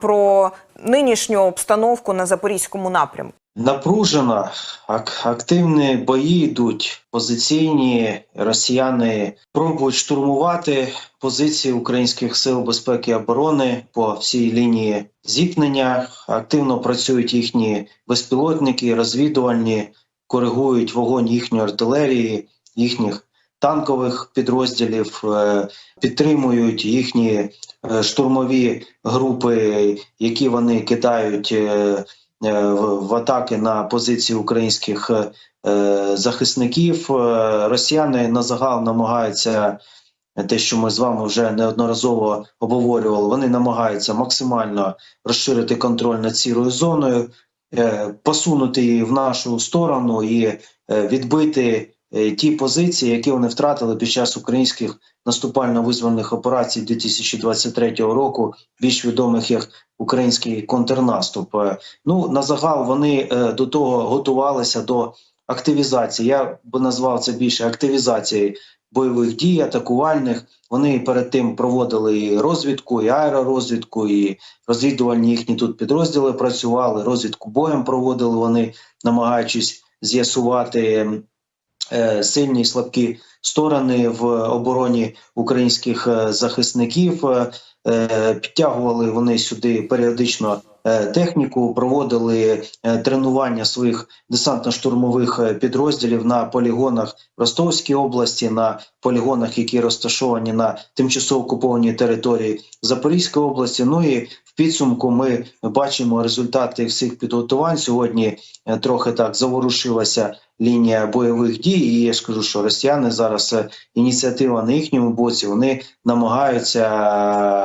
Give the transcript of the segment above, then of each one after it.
про нинішню обстановку на запорізькому напрямку. Напружено, ак- активні бої йдуть позиційні. Росіяни пробують штурмувати позиції українських сил безпеки і оборони по всій лінії зіткнення. Активно працюють їхні безпілотники, розвідувальні, коригують вогонь їхньої артилерії, їхніх танкових підрозділів, е, підтримують їхні е, штурмові групи, які вони кидають. е, в, атаки на позиції українських захисників. Росіяни на загал намагаються те, що ми з вами вже неодноразово обговорювали. Вони намагаються максимально розширити контроль над сірою зоною, посунути її в нашу сторону і відбити ті позиції, які вони втратили під час українських наступально-визвольних операцій 2023 року, більш відомих як український контрнаступ. Е, Ну на загал вони е, до того готувалися до активізації. Я би назвав це більше активізації бойових дій, атакувальних. Вони перед тим проводили і розвідку, і аеророзвідку, і розвідувальні їхні тут підрозділи працювали. Розвідку боєм проводили вони, намагаючись з'ясувати е, сильні і слабкі сторони в обороні українських е, захисників. Е, е, Підтягували вони сюди періодично техніку, проводили тренування своїх десантно-штурмових підрозділів на полігонах Ростовській області, на полігонах, які розташовані на тимчасово окупованій території Запорізької області. Ну і в підсумку ми бачимо результати всіх підготувань. Сьогодні трохи так заворушилася лінія бойових дій. І я скажу, що росіяни зараз е, ініціатива на їхньому боці. Вони намагаються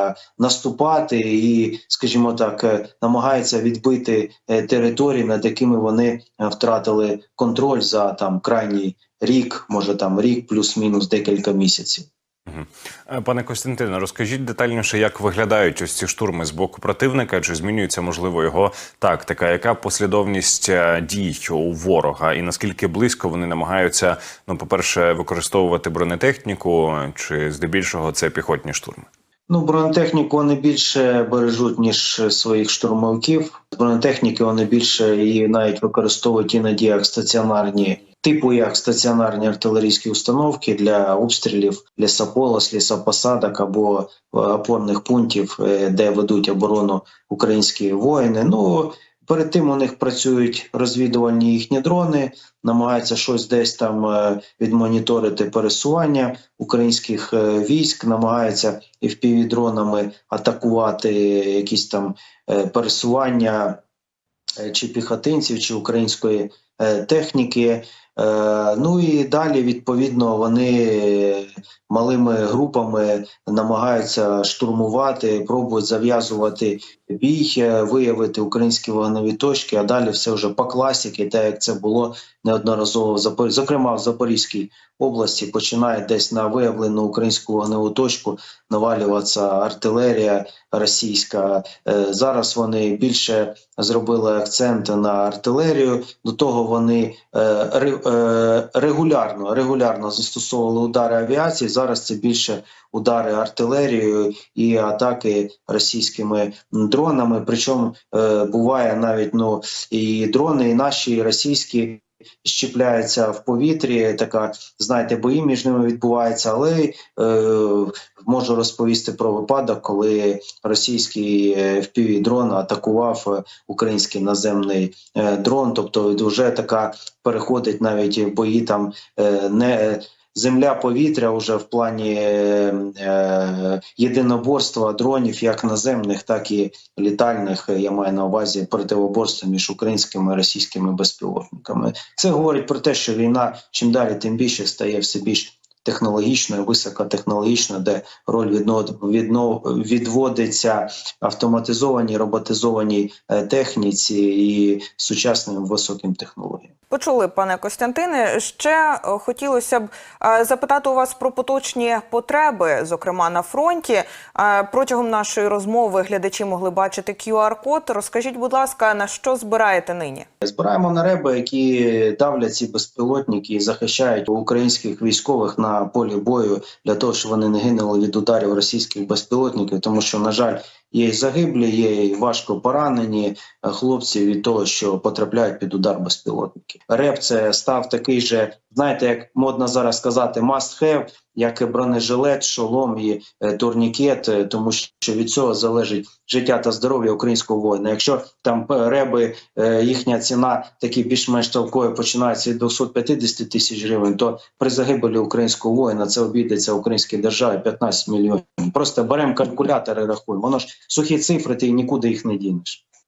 е, наступати і, скажімо так, е, намагаються відбити території, над якими вони втратили контроль за там крайній рік, може там рік, плюс-мінус декілька місяців. Е, Пане Костянтине, розкажіть детальніше, як виглядають ось ці штурми з боку противника, чи змінюється можливо його тактика? Яка послідовність е, дій у ворога, і наскільки близько вони намагаються, ну, по-перше, використовувати бронетехніку, чи здебільшого це піхотні штурми? Ну, бронетехніку вони більше бережуть, ніж своїх штурмовиків. Бронетехніки вони більше її навіть використовують іноді як стаціонарні, типу як стаціонарні артилерійські установки для обстрілів лісополос, лісопосадок або е, опорних пунктів, е, де ведуть оборону українські воїни. Ну перед тим у них працюють розвідувальні їхні дрони, намагаються щось десь там е, відмоніторити пересування українських військ, намагаються і впівдронами атакувати якісь там пересування чи піхотинців, чи української техніки. Е, Ну і далі, відповідно, вони малими групами намагаються штурмувати, пробують зав'язувати бій, е, виявити українські вогневі точки, а далі все вже по класіки, так як це було неодноразово в зокрема в Запорізькій області, починає десь на виявлену українську вогневу точку навалюватися артилерія російська. Е, Зараз вони більше зробили акцент на артилерію. До того вони регулярно, регулярно застосовували удари авіації. Зараз це більше удари артилерією і атаки російськими дронами. Причому е, буває навіть ну і дрони, і наші і російські. Щіпляються в повітрі, така знаєте, бої між ними відбуваються, але е, можу розповісти про випадок, коли російський е, fpv дрон атакував е, український наземний е, дрон. Тобто, вже така переходить навіть бої там не земля повітря вже в плані е, е, єдиноборства дронів, як наземних, так і літальних. Я маю на увазі противоборства між українськими і російськими безпілотниками. Це говорить про те, що війна чим далі, тим більше стає все більш технологічною, високотехнологічною, де роль відно, відно, відводиться автоматизованій, роботизованій е, техніці і сучасним високим технологіям. Почули, пане Костянтине. Ще е, хотілося б е, запитати у вас про поточні потреби, зокрема на фронті. Е, Протягом нашої розмови глядачі могли бачити QR-код. Розкажіть, будь ласка, на що збираєте нині? Збираємо на реби, які давлять ці безпілотники і захищають українських військових на полі бою для того, щоб вони не гинули від ударів російських безпілотників, тому що на жаль. Є і загиблі, є і важко поранені хлопці від того, що потрапляють під удар безпілотників. РЕП це став такий же, знаєте, як модно зараз сказати, must have, як і бронежилет, шолом і е, турнікет, е, тому що від цього залежить життя та здоров'я українського воїна. Якщо там е, реби, їхня ціна такі більш-менш толкові починається від 250 тисяч гривень, то при загибелі українського воїна це обійдеться українській державі 15 мільйонів. Просто беремо калькулятор і рахуємо. Воно ж сухі цифри, ти нікуди їх не дінеш.